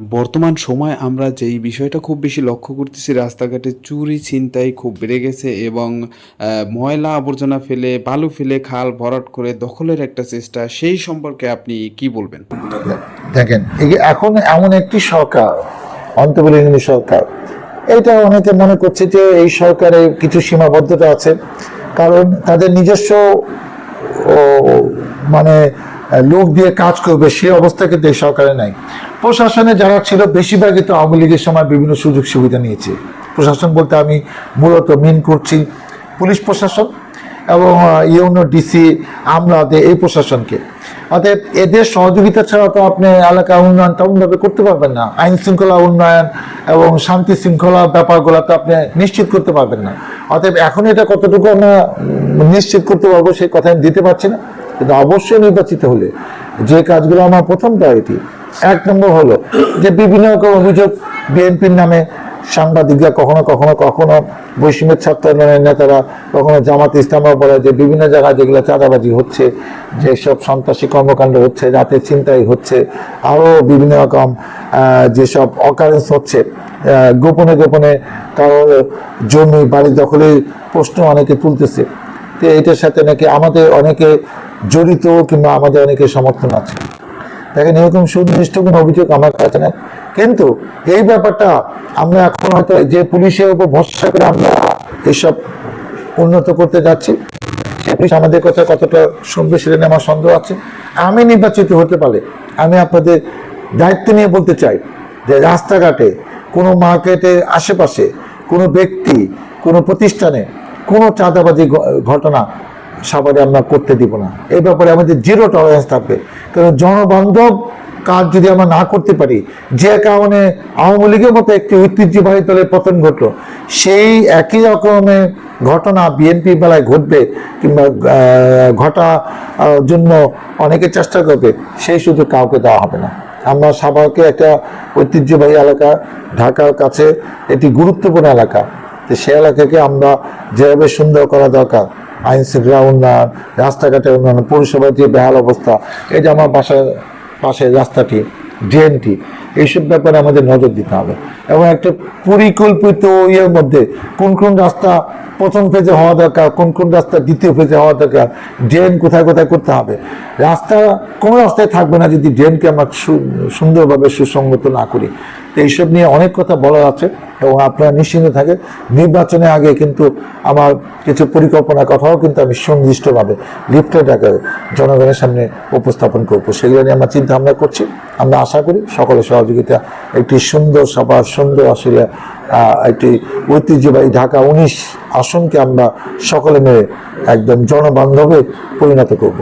বর্তমান সময় আমরা যেই বিষয়টা খুব বেশি লক্ষ্য করতেছি, রাস্তাঘাটে চুরি, ছিনতাই খুব বেড়ে গেছে এবং ময়লা আবর্জনা ফেলে, বালু ফেলে, খাল ভরাট করে দখলের একটা চেষ্টা, সেই সম্পর্কে আপনি কি বলবেন? দেখেন এখন এমন একটি সরকার অন্তর্বলীন সরকার এটা অনেকে মনে করছে যে এই সরকারে কিছু সীমাবদ্ধতা আছে, কারণ তাদের নিজস্ব মানে লোক দিয়ে কাজ করবে, সে অবস্থা কিন্তু এই সরকারে নাই। প্রশাসনে যারা ছিল, বেশিরভাগই তো আওয়ামী লীগের সময় বিভিন্ন সুযোগ সুবিধা নিয়েছে। প্রশাসন বলতে আমি মূলত মিন করছি পুলিশ প্রশাসন এবং ইউনো ডিসি আমলাদের এই প্রশাসনকে। অতএব এদের সহযোগিতা ছাড়া তো আপনি এলাকা উন্নয়ন তেমনভাবে করতে পারবেন না। আইন শৃঙ্খলা উন্নয়ন এবং শান্তি শৃঙ্খলা ব্যাপারগুলো তো আপনি নিশ্চিত করতে পারবেন না। অতএব এখন এটা কতটুকু আমরা নিশ্চিত করতে পারব সেই কথা আমি দিতে পারছি না। কিন্তু অবশ্যই নির্বাচিত হলে যে কাজগুলো আমার প্রথম প্রায়োরিটি এক নম্বর হলো যে বিভিন্ন রকম অভিযোগ বিএনপির নামে সাংবাদিকরা কখনো কখনো কখনো বৈষম্যের ছাত্র নেতারা, কখনো জামাত ইসলামরা বলে যে বিভিন্ন জায়গায় যেগুলো চাঁদাবাজি হচ্ছে যেসব সন্ত্রাসী কর্মকাণ্ড হচ্ছে, রাতে চিন্তাই হচ্ছে আরও বিভিন্ন রকম যেসব অকারেন্স হচ্ছে গোপনে গোপনে কারও জমি, বাড়ি দখলের প্রশ্ন অনেকে তুলতেছে। তো এটার সাথে নাকি আমাদের অনেকে জড়িত কিংবা আমাদের অনেকে সমর্থন আছে। দেখেন, এরকম সুনির্দিষ্ট কোনো অভিযোগ আমার কাছে নেই। কিন্তু এই ব্যাপারটা আমরা এখন হয়তো যে পুলিশের উপর ভরসা করে আমরা এসব উন্নত করতে যাচ্ছি সে পুলিশ আমাদের কথা কতটা শুনবে সেটা নিয়ে আমার সন্দেহ আছে। আমি নির্বাচিত হতে পারে আমি আপনাদের দায়িত্ব নিয়ে বলতে চাই যে রাস্তাঘাটে কোনো মার্কেটের আশেপাশে কোনো ব্যক্তি, কোনো প্রতিষ্ঠানে কোনো চাঁদাবাজি ঘটনা সাভারে আমরা করতে দিব না। এই ব্যাপারে আমাদের জিরো টলারেন্স থাকবে। কারণ জনবান্ধব কাজ যদি আমরা না করতে পারি, যে কারণে আওয়ামী লীগের মতো একটি ঐতিহ্যবাহী দলের পতন ঘটলো, সেই একই রকমের ঘটনা বিএনপি বেলায় ঘটবে কিংবা ঘটা জন্য অনেকে চেষ্টা করবে, সেই সুযোগ কাউকে দেওয়া হবে না। আমরা সাভারকে একটা ঐতিহ্যবাহী এলাকা, ঢাকার কাছে একটি গুরুত্বপূর্ণ এলাকা। তো সে এলাকাকে আমরা যেভাবে সুন্দর করা দরকার আইন শৃঙ্খলা উন্নয়ন রাস্তাঘাটের উন্নয়ন পৌরসভার যে বেহাল অবস্থা। এই যে আমার বাসার পাশে রাস্তাটি, ড্রেনটি, এইসব ব্যাপারে আমাদের নজর দিতে হবে। এবং একটা পরিকল্পিত ইয়ের মধ্যে কোন কোন রাস্তা প্রথম ফেজে হওয়া দরকার, কোন কোন রাস্তা দ্বিতীয় ফেজে হওয়া দরকার, ড্রেন কোথায় কোথায় করতে হবে। রাস্তা কোনো রাস্তায় থাকবে না যদি ড্রেনকে আমরা সুন্দরভাবে সুসংগত না করি। তো এইসব নিয়ে অনেক কথা বলার আছে এবং আপনারা নিশ্চিন্ত থাকে নির্বাচনের আগে কিন্তু আমার কিছু পরিকল্পনার কথাও কিন্তু আমি সুনির্দিষ্টভাবে লিফটেড আকারে জনগণের সামনে উপস্থাপন করব। সেগুলো নিয়ে আমরা চিন্তা ভাবনা করছি। আমরা আশা করি সকলের সহযোগিতা একটি সুন্দর সভা সুন্দর আসলে একটি ঐতিহ্যবাহী ঢাকা উনিশ আসনকে আমরা সকলে মিলে একদম জনবান্ধবে পরিণত করব।